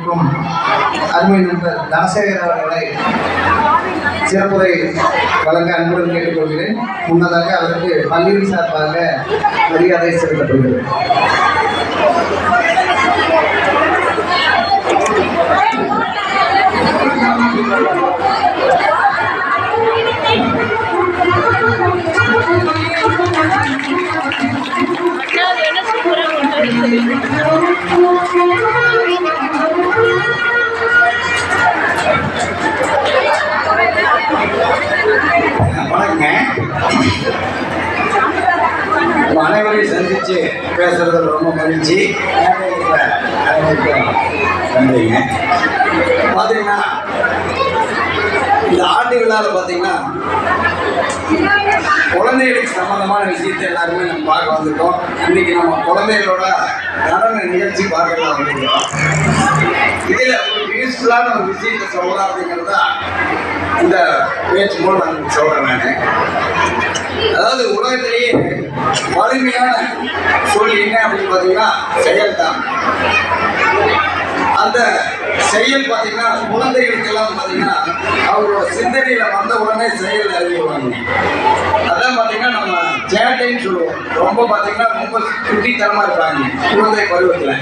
இருக்கும் அருமை நண்பர் தனசேகர் அவர்களை சிறப்புரை வழங்க அன்புடன் கேட்டுக்கொள்கிறேன். முன்னதாக அவருக்கு பள்ளியின் சார்பாக மரியாதை செலுத்தப்படுகிறது. பேசுறதுல பேசுறது ரொம்ப மகிழ்ச்சி. நன்றிங்க பார்த்தீங்கன்னா இந்த ஆண்டு விழாவில் பார்த்தீங்கன்னா குழந்தைகளுக்கு சம்மந்தமான விஷயத்தை எல்லாருமே நம்ம பார்க்க வந்திருக்கோம். இன்னைக்கு நம்ம குழந்தைகளோட நடன நிகழ்ச்சி பார்க்கலாம் வந்திருக்கோம். இதில் ஒரு யூஸ்ஃபுல்லான ஒரு விஷயத்தை சொல்லலாம் அப்படிங்கிறது தான் இந்த பேச்சு மூலம் நான் சொல்கிறேன் நான். அதாவது உலகத்திலேயே வலிமையான சொல் என்ன அப்படின்னு பார்த்தீங்கன்னா செயல் தான். அந்த செயல் பார்த்தீங்கன்னா குழந்தைகளுக்கெல்லாம் பார்த்தீங்கன்னா அவங்களோட சிந்தனையில் வந்த உடனே செயல் அறிவிடுவாங்க அதான் பார்த்தீங்கன்னா நம்ம சேட்டைன்னு சொல்லுவோம். ரொம்ப பார்த்தீங்கன்னா ரொம்ப குட்டித்தனமாக இருப்பாங்க குழந்தை பருவத்தில்.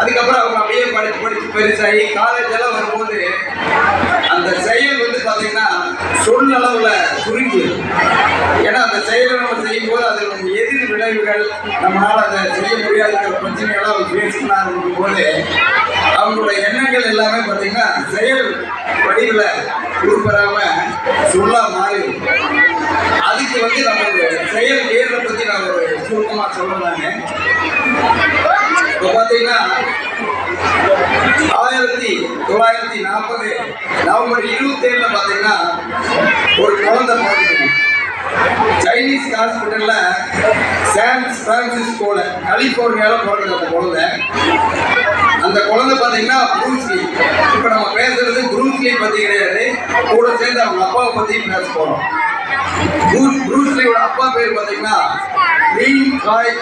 அதுக்கப்புறம் அவங்க அப்படியே படித்து படித்து பெருசாகி காலேஜ் எல்லாம் வரும்போது அந்த செயல் வந்து பார்த்தீங்கன்னா சொல்லளவில் சுருங்கி ஏன்னா அந்த செயலை நம்ம செய்யும்போது அதில் நம்ம எதிர் விளைவுகள் நம்மளால் அதை செய்ய முடியாதுங்கிற பிரச்சனையெல்லாம் அவங்க பேசினாங்க இருக்கும்போது அவங்களோட எண்ணங்கள் எல்லாமே பார்த்தீங்கன்னா செயல் வடிவில் உருப்பெறாம சொல்லா மாறி அதுக்கு வந்து நம்ம செயல் வேரை பற்றி நான் ஒரு சுருக்கமாக சொல்லலாங்க. இப்போ பார்த்தீங்கன்னா ஆயிரத்தி தொள்ளாயிரத்தி நாற்பது நவம்பர் இருபத்தி ஏழுல பார்த்தீங்கன்னா ஒரு குழந்தை பிறந்தது. சைனீஸ் ஹாஸ்பிட்டல்ல சான் பிரான்சிஸ்கோல கலிபோர்னியால பிறந்தது அந்த குழந்தை. அந்த குழந்தை பார்த்தீங்கன்னா ப்ரூஸ்லி இப்போ நம்ம பேசுறது ப்ரூஸ்லி பற்றி கிடையாது. கூட சேர்ந்து அவங்க அப்பாவை பற்றியும் பேச போகிறோம் ப்ரூஸ்லியோட அப்பா பேர் பார்த்தீங்கன்னா லீன் காய்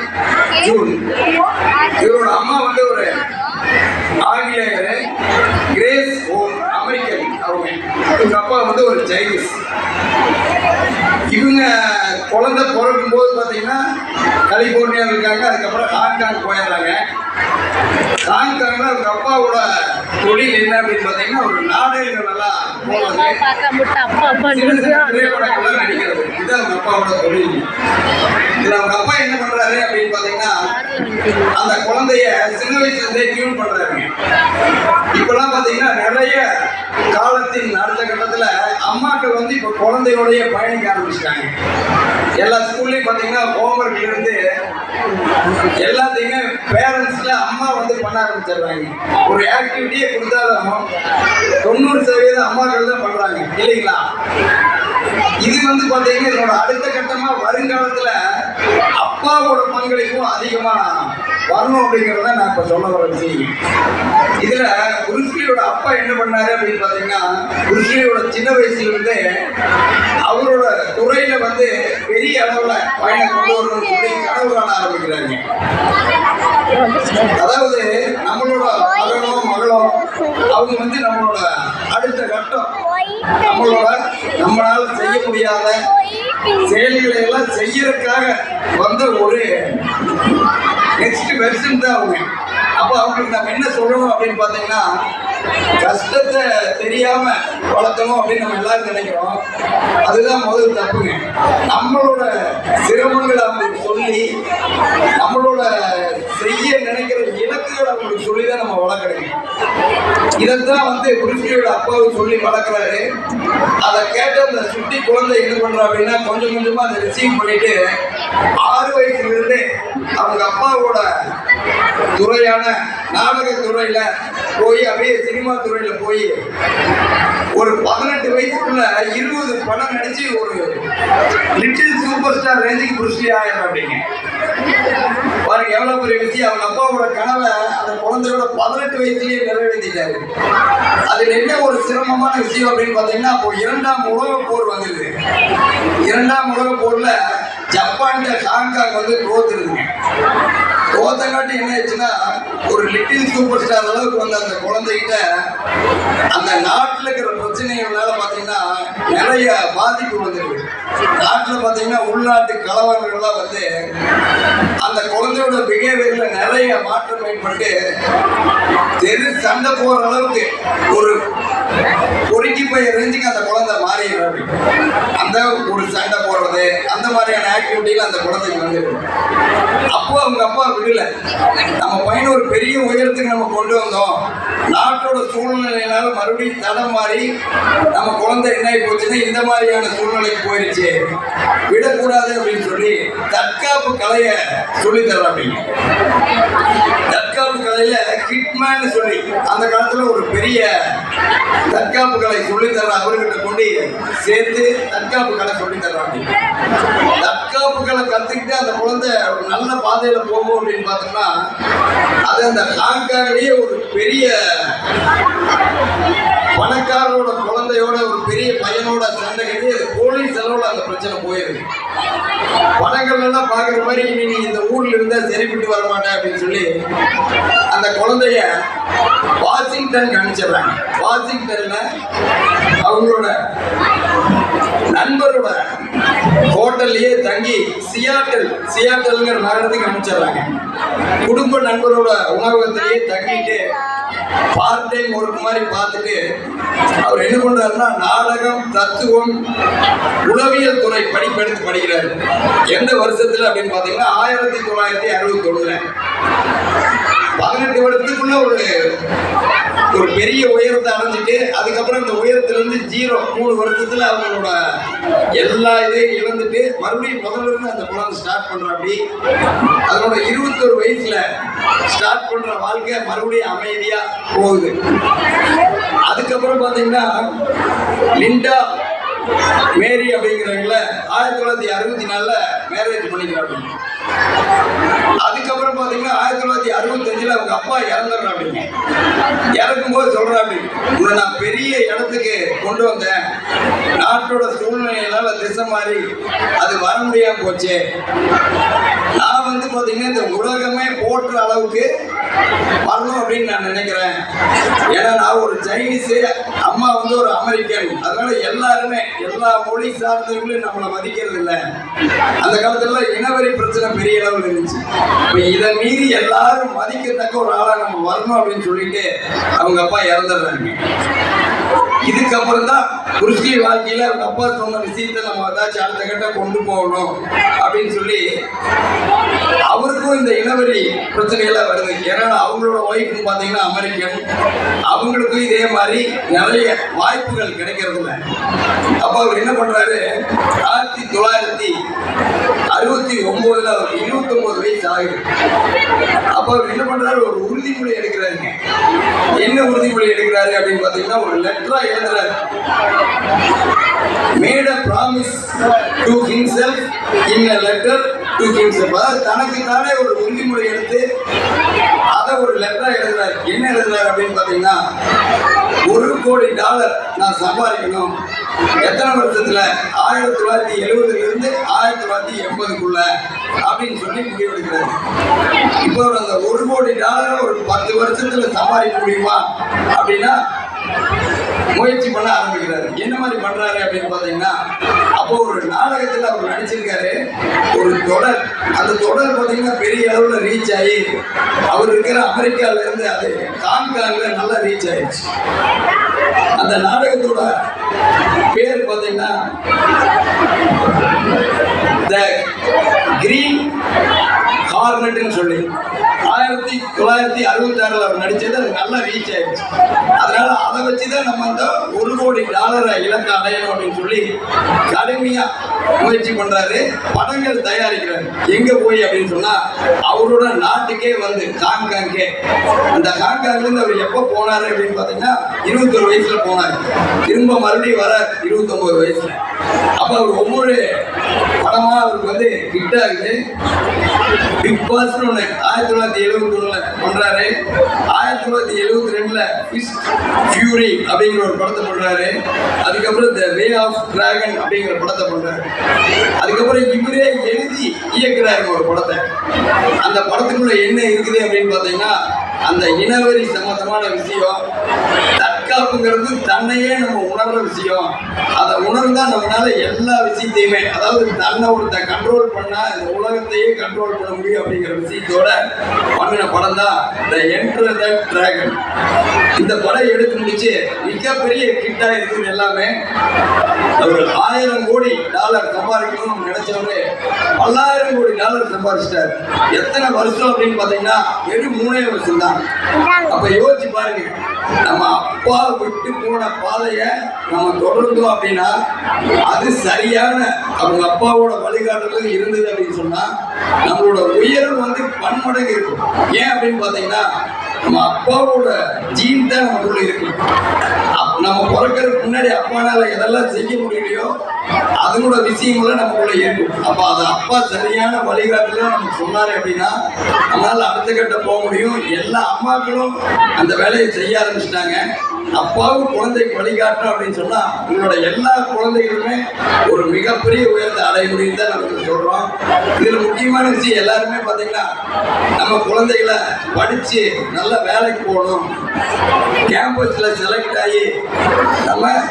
ஜூன் இவரோட அம்மா வந்து ஒரு ஆங்கிலேயர் கிரேஸ் ஓ அமெரிக்கன் அவங்க இவங்க அப்பா வந்து ஒரு சைனீஸ் இவங்க குழந்தை பிறக்கும் போது பார்த்தீங்கன்னா கலிபோர்னியா இருக்காங்க அதுக்கப்புறம் ஹாங்காங் போயிடுறாங்க. ஹாங்காங்ல அவங்க அப்பாவோட தொழில் என்ன அப்படின்னு பார்த்தீங்கன்னா ஒரு நாடகங்கள் நல்லா போடுறது. பார்க்க முட்டை அப்பா அப்பா சின்ன சின்ன திரைப்படங்கள்லாம் நடிக்கிறது. இது அவங்க அப்பாவோட தொழில். இதுல அவங்க அப்பா என்ன பண்றாரு அப்படின்னு பார்த்தீங்கன்னா அந்த குழந்தைய சின்ன வயசுல இருந்தே டியூன் பண்றாருங்க இப்பெல்லாம் பாத்தீங்கன்னா நிறைய காலத்தின் அடுத்த கட்டத்துல அம்மாக்கள் வந்து இப்ப குழந்தையோடய பயணிக்க ஆரம்பிச்சிட்டாங்க. எல்லா ஸ்கூல்லையும் பாத்தீங்கன்னா ஹோம்ஒர்க்ல இருந்து எல்லாத்தையுமே பேரண்ட்ஸ்ல அம்மா வந்து பண்ண ஆரம்பிச்சிடுறாங்க. ஒரு ஆக்டிவிட்டியை கொடுத்தாலும் தொண்ணூறு சதவீதம் அம்மாக்கள் தான் பண்றாங்க. இல்லைங்களா? இது வந்து பாத்தீங்கன்னா இதோட அடுத்த கட்டமா வருங்காலத்துல அப்பாவோட பங்களிப்பும் அதிகமா வரணும் அப்படிங்கிறத நான் இப்போ சொல்ல வர விஷயம் இதில் குருஸ்லியோட அப்பா என்ன பண்ணாரு அப்படின்னு பார்த்தீங்கன்னா குருஸ்லியோட சின்ன வயசுலேருந்தே அவரோட துறையில வந்து பெரிய அளவில் பயணம் கொண்டு வரணும்னு சொல்லி கனவு காண ஆரம்பிக்கிறாங்க. அதாவது நம்மளோட மகனோ மகளோ அவங்க வந்து நம்மளோட அடுத்த கட்டம். நம்மளோட நம்மளால செய்ய முடியாத செயல்களை எல்லாம் செய்யறதுக்காக வந்த ஒரு நெக்ஸ்ட் மெடிசன் தான் அவங்க. அப்போ அவங்களுக்கு நம்ம என்ன சொல்லணும் அப்படின்னு பார்த்தீங்கன்னா கஷ்டத்தை தெரியாம வளர்த்தணும் அப்படின்னு நம்ம எல்லாரும் நினைக்கிறோம். அதுதான் முதல் தப்புங்க. நம்மளோட சிரமங்களை அவங்களுக்கு சொல்லி நம்மளோட செய்ய நினைக்கிற இலக்குகளை அவங்களுக்கு சொல்லி தான் நம்ம வளர்க்கணும் இதைத்தான் வந்து குருஜியோட அப்பாவுக்கு சொல்லி வளர்க்குறாரு. அதை கேட்டு அந்த சுட்டி குழந்தை என்ன பண்ணுறா அப்படின்னா கொஞ்சம் கொஞ்சமா அதை ரிசீவ் பண்ணிட்டு ஆறு வயசுலேருந்தே அவங்க அப்பாவோட துறையான நாடக துறையில போய் அப்படியே சினிமா துறையில போய் ஒரு பதினெட்டு வயசுக்குள்ள இருபது படம் நடிச்சு ஒரு லிட்டில் சூப்பர் ஸ்டார் ரேஞ்சுக்கு புருஷி ஆயிரம் அப்படிங்க. பாருங்க அவங்க அப்பாவோட கனவை அந்த குழந்தையோட பதினெட்டு வயசுலயே நிறைவேற்றிட்டாரு. அது என்ன ஒரு சிரமமான விஷயம் அப்படின்னு பாத்தீங்கன்னா அப்போ இரண்டாம் உலக போர் வந்தது. இரண்டாம் உலக போர்ல ஜப்பான் ஹாங்காங் வந்து தோத்துருதுங்க. கோத்தங்காட்டி என்ன ஆச்சுன்னா ஒரு லிட்டில் சூப்பர் ஸ்டார் அளவுக்கு வந்து அந்த குழந்தைகிட்ட அந்த நாட்டில் இருக்கிற பிரச்சனைகளால பார்த்தீங்கன்னா நிறைய பாதிப்பு வந்துருக்கு நாட்டில் பார்த்தீங்கன்னா உள்நாட்டு கலவரங்கள்லாம் வந்து அந்த குழந்தையோட பிஹேவியர்ல நிறைய மாற்றம் ஏற்பட்டு தெரு சண்டை போற அளவுக்கு ஒரு பொறுக்கி போய் ரேஞ்சுக்கு அந்த குழந்தை மாறிடுறாரு. அந்த ஒரு சண்டை போடுறது அந்த மாதிரியான ஆக்டிவிட்டியில் அந்த குழந்தைக்கு வந்து அப்போ அவங்க அப்பா விடல. நம்ம பையனை ஒரு பெரிய உயரத்துக்கு நம்ம கொண்டு வந்தோம். நாட்டோட சூழ்நிலையினால மறுபடியும் தடம் மாறி நம்ம குழந்தை என்ன போச்சுன்னா இந்த மாதிரியான சூழ்நிலைக்கு போயிருச்சு. விடக்கூடாது அப்படின்னு சொல்லி தற்காப்பு கலையை சொல்லி தர்றாப்பீங்க தற்காப்பு கலையில கிட்மேன் சொல்லி அந்த காலத்துல ஒரு பெரிய தற்காப்பு கலை சொல்லி தர்ற அவர்கிட்ட கொண்டு சேர்த்து தற்காப்பு கலை சொல்லி தர்றாங்க. தற்காப்பு கலை கத்துக்கிட்டு அந்த குழந்தை ஒரு நல்ல பாதையில போகும் அப்படின்னு பார்த்தோம்னா அது அந்த ஹாங்காங்லேயே ஒரு பெரிய பணக்காரரோட குழந்தையோட ஒரு பெரிய பையனோட சண்டை கட்டி அது அந்த பிரச்சனை போயிருது. படங்கள் எல்லாம் பாக்குற மாதிரி நீ இந்த ஊர்ல இருந்தா சரிப்பட்டு வர மாட்டேன் அப்படின்னு சொல்லி அந்த குழந்தைய வாஷிங்டன் அனுப்பிச்சிடுறாங்க வாஷிங்டன்ல அவங்களோட நண்பரோட ஹோட்டல்லையே தங்கி சியாட்டல் சியாட்டல்ங்கிற நகரத்துக்கு அனுப்பிச்சிடுறாங்க. குடும்ப நண்பரோட உணவகத்திலேயே தங்கிட்டு பார்ட் டைம் ஒர்க் மாதிரி பார்த்துட்டு அவர் என்ன பண்றாருன்னா நாடகம் தத்துவம் உளவியல் துறை படிப்பெடுத்து படிக்கிறார். எந்த வருஷத்துல அப்படின்னு பார்த்தீங்கன்னா ஆயிரத்தி தொள்ளாயிரத்தி அறுபத்தி ஒண்ணுல பதினெட்டு வருடத்துக்குள்ள ஒரு ஒரு பெரிய உயரத்தை அடைஞ்சிட்டு அதுக்கப்புறம் இந்த உயரத்திலிருந்து ஜீரோ மூணு வருஷத்தில் அவங்களோட எல்லா இதையும் இழந்துட்டு மறுபடியும் முதல்ல இருந்து அந்த குழந்தை ஸ்டார்ட் பண்ற அப்படி அதனோட இருபத்தொரு வயசுல ஸ்டார்ட் பண்ற வாழ்க்கை மறுபடியும் அமைதியா போகுது. அதுக்கப்புறம் பாத்தீங்கன்னா லிண்டா மேரி அப்படிங்கிறவங்கள ஆயிரத்தி தொள்ளாயிரத்தி அறுபத்தி நாலுல மேரேஜ் பண்ணிக்கிறாங்க அதுக்கப்புறம் பாத்தீங்கன்னா ஆயிரத்தி தொள்ளாயிரத்தி அறுபத்தஞ்சில் அவங்க அப்பா இறந்துடுறாங்க. இறக்கும் போது சொல்றாங்க உன்னை நான் பெரிய இடத்துக்கு கொண்டு வந்தேன். நாட்டோட சூழ்நிலையினால திசை மாறி அது வர முடியாம போச்சு. நான் வந்து பாத்தீங்கன்னா இந்த உலகமே போட்டுற அளவுக்கு வரணும் அப்படின்னு நான் நினைக்கிறேன். ஏன்னா நான் ஒரு சைனீஸு அம்மா வந்து ஒரு அமெரிக்கன் அதனால எல்லாருமே எல்லா மொழி சார்ந்தவங்களும் நம்மளை மதிக்கிறது இல்லை அந்த காலத்துல இனவெறி பிரச்சனை பெரிய அளவில் இருந்துச்சு. இப்போ இதை மீறி எல்லாரும் மதிக்கத்தக்க ஒரு ஆளாக நம்ம வரணும் அப்படின்னு சொல்லிட்டு அவங்க அப்பா இறந்துடுறாங்க. இதுக்கப்புறம் தான் குருஷ்டி வாழ்க்கையில அவங்க அப்பா சொன்ன விஷயத்தை நம்ம ஏதாச்சும் அடுத்த கட்ட கொண்டு போகணும் அப்படின்னு சொல்லி அவருக்கும் இந்த இனவெறி பிரச்சனைகள்லாம் வருது. ஏன்னா அவங்களோட ஒய்ஃப்னு பார்த்தீங்கன்னா அமெரிக்கன். அவங்களுக்கும் இதே மாதிரி நிறைய வாய்ப்புகள் கிடைக்கிறது இல்லை அப்போ அவர் என்ன பண்ணுறாரு ஆயிரத்தி தொள்ளாயிரத்தி அறுபத்தி ஒன்பதுல அவர் இருபத்தி ஒன்பது வயசு ஆகுது அப்போ அவர் என்ன பண்றாரு? ஒரு உறுதிமொழி எடுக்கிறாருங்க என்ன உறுதிமொழி எடுக்கிறாரு அப்படின்னு பாத்தீங்கன்னா ஒரு லெட்டரா எழுதுறாரு. Made a promise to himself in a letter to himself அதாவது தனக்கு தானே ஒரு உறுதிமொழி எடுத்து ஒரு லெட்டரா எழுதுறாரு. என்ன எழுதுறாரு அப்படின்னு பார்த்தீங்கன்னா ஒரு கோடி டாலர் நான் சம்பாதிக்கணும். எத்தனை வருஷத்துல? ஆயிரத்தி தொள்ளாயிரத்தி எழுபதுல இருந்து ஆயிரத்தி தொள்ளாயிரத்தி எண்பதுக்குள்ள அப்படின்னு சொல்லி முடிவெடுக்கிறாரு. இப்போ அந்த ஒரு கோடி டாலர் ஒரு பத்து வருஷத்துல சம்பாதிக்க முடியுமா? அப்படின்னா முயற்சி பண்ண ஆரம்பிக்கிறாரு. என்ன மாதிரி பண்றாரு அப்படின்னு பாத்தீங்கன்னா அப்போ ஒரு நாடகத்துல அவர் நடிச்சிருக்காரு. ஒரு தொடர். அந்த தொடர் பாத்தீங்கன்னா பெரிய அளவுல ரீச் ஆகி அவர் இருக்கிற அமெரிக்கால இருந்து அது ஹாங்காங்ல நல்லா ரீச் ஆயிடுச்சு அந்த நாடகத்தோட பேர் பாத்தீங்கன்னா த கிரீன் கார்னட்னு சொல்லி ஆயிரத்தி தொள்ளாயிரத்தி அறுபத்தி ஆறில் அவர் நடித்தது அது நல்லா ரீச் ஆயிடுச்சு. அதனால அதை வச்சு தான் நம்ம அந்த ஒரு கோடி டாலரை இலக்கு அடையணும் அப்படின்னு சொல்லி கடுமையா முயற்சி பண்றாரு. படங்கள் தயாரிக்கிறார். எங்க போய் அப்படின்னு சொன்னா அவரோட நாட்டுக்கே வந்து ஹாங்காங்கே. அந்த ஹாங்காங்ல இருந்து அவர் எப்போ போனாரு அப்படின்னு பார்த்தீங்கன்னா இருபத்தொரு வயசுல போனாரு. திரும்ப மறுபடியும் வர இருபத்தொன்பது வயசுல. அப்ப அவர் ஒவ்வொரு படமா அவருக்கு வந்து ஹிட் ஆகுது. பிக் பாஸ்னு ஒன்று ஆயிரத்தி தொள்ளாயிரத்தி எழுபத்தி ஒண்ணுல பண்றாரு. ஆயிரத்தி தொள்ளாயிரத்தி எழுபத்தி ரெண்டுல ஃபிஷ் ஃபியூரி அப்படிங்கிற ஒரு படத்தை பண்றாரு. அதுக்கப்புறம் த வே ஆஃப் டிராகன் அப்படிங்கிற படத்தை பண்றாரு. அதுக்கப்புறம் இவரே எழுதி இயக்குறாரு ஒரு படத்தை. அந்த படத்துக்குள்ள என்ன இருக்குது அப்படின்னு பார்த்தீங்கன்னா அந்த இனவெறி சம்பந்தமான விஷயம் தற்காப்புங்கிறது தன்னையே நம்ம உணர்ற விஷயம். அதை உணர்ந்தால் நம்மளால எல்லா விஷயத்தையுமே அதாவது தன்னை ஒருத்த கண்ட்ரோல் பண்ணா இந்த உலகத்தையே கண்ட்ரோல் பண்ண முடியும் அப்படிங்கிற விஷயத்தோட பண்ணின படம் தான் த என்ட்ரு த டிராகன் இந்த படம் எடுத்து முடிச்சு மிகப்பெரிய கிட்டா இருக்குது எல்லாமே அவர் ஆயிரம் கோடி டாலர் சம்பாதிக்கணும்னு நினைச்சவரு பல்லாயிரம் கோடி டாலர் சம்பாதிச்சிட்டார். எத்தனை வருஷம் அப்படின்னு பார்த்தீங்கன்னா வெறும் மூணே வருஷம் தான் அப்ப யோசிச்சு பாருங்க நம்ம அப்பா அப்பா விட்டு போன பாதைய நம்ம தொடர்ந்தோம் அப்படின்னா அது சரியான அவங்க அப்பாவோட வழிகாட்டுதல் இருந்தது அப்படின்னு சொன்னா நம்மளோட உயர்வு வந்து பன்மடங்கு இருக்கும். ஏன் அப்படின்னு பாத்தீங்கன்னா நம்ம அப்பாவோட ஜீன் தான் நமக்குள்ள இருக்கு அப்- நம்ம பிறக்கிறதுக்கு முன்னாடி அப்பானால எதெல்லாம் செய்ய முடியலையோ அதனோட விஷயங்கள நமக்குள்ள இருக்கும். அப்ப அது அப்பா சரியான வழிகாட்டுல நமக்கு சொன்னாரு அப்படின்னா நம்மளால அடுத்த கட்ட போக முடியும். எல்லா அம்மாக்களும் அந்த வேலையை செய்ய ஆரம்பிச்சிட்டாங்க. அப்பாவும் குழந்தைக்கு வழிகாட்டணும் அப்படின்னு சொன்னா உங்களோட எல்லா குழந்தைகளுமே ஒரு மிகப்பெரிய உயரத்தை அடைய முடியும் தான் நம்ம சொல்றோம். இதுல முக்கியமான விஷயம் எல்லாருமே பாத்தீங்கன்னா நம்ம குழந்தைகளை படிச்சு நல்ல வேலைக்கு போகணும். கேம்பஸ்ல செலக்ட் ஆகி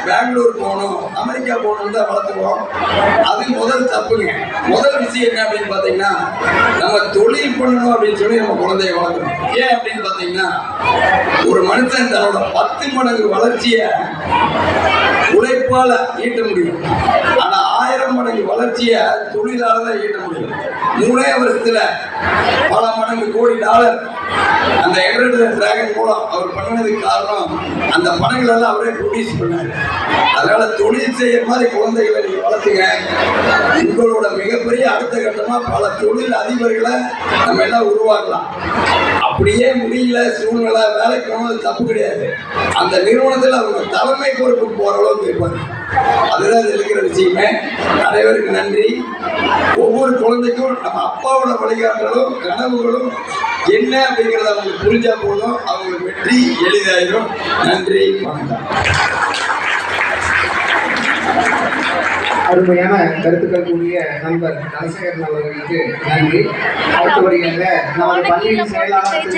பெங்களூர் போகணும் அமெரிக்கா போகணும் தான் வளர்த்துக்குவோம் அது முதல் தப்புங்க. முதல் விஷயம் என்ன அப்படின்னு பார்த்தீங்கன்னா நம்ம தொழில் பண்ணணும் அப்படின்னு சொல்லி நம்ம குழந்தைய வளர்க்கணும். ஏன் அப்படின்னு பார்த்தீங்கன்னா ஒரு மனுஷன் தன்னோட பத்து மடங்கு வளர்ச்சியை உழைப்பால் ஈட்ட முடியும். ஆனால் ஆயிரம் மடங்கு வளர்ச்சியை தொழிலால் தான் ஈட்ட முடியும். மூணே வருஷத்தில் பல மடங்கு கோடி டாலர் அந்த எவரேட் டிராகன் மூலம் அவர் பண்ணதுக்கு காரணம் அந்த படங்கள் எல்லாம் அவரே ப்ரொடியூஸ் பண்ணாரு. அதனால தொழில் செய்யற மாதிரி குழந்தைகளை நீங்க வளர்த்துங்க. உங்களோட மிகப்பெரிய அடுத்த கட்டமா பல தொழில் அதிபர்களை நம்ம எல்லாம் உருவாக்கலாம். அப்படியே முடியல சூழ்நிலை வேலைக்கு போனது தப்பு கிடையாது. அந்த நிறுவனத்தில் அவங்க தலைமை பொறுப்பு போற அளவுக்கு இருப்பாங்க. அதுதான் இதுல இருக்கிற விஷயமே. அனைவருக்கு நன்றி. ஒவ்வொரு குழந்தைக்கும் நம்ம அப்பாவோட வழிகாட்டலும் கனவுகளும் என்ன அப்படிங்கிறத அவங்களுக்கு புரிஞ்சா போதும். அவங்களுக்கு வெற்றி எளிதாயிரும். நன்றி வணக்கம். அருமையான கருத்துக்கள் கூடிய நண்பர் தனசேகரன் அவர்களுக்கு நன்றி. அடுத்தபடியாக நமது பள்ளியின் செயலாளர்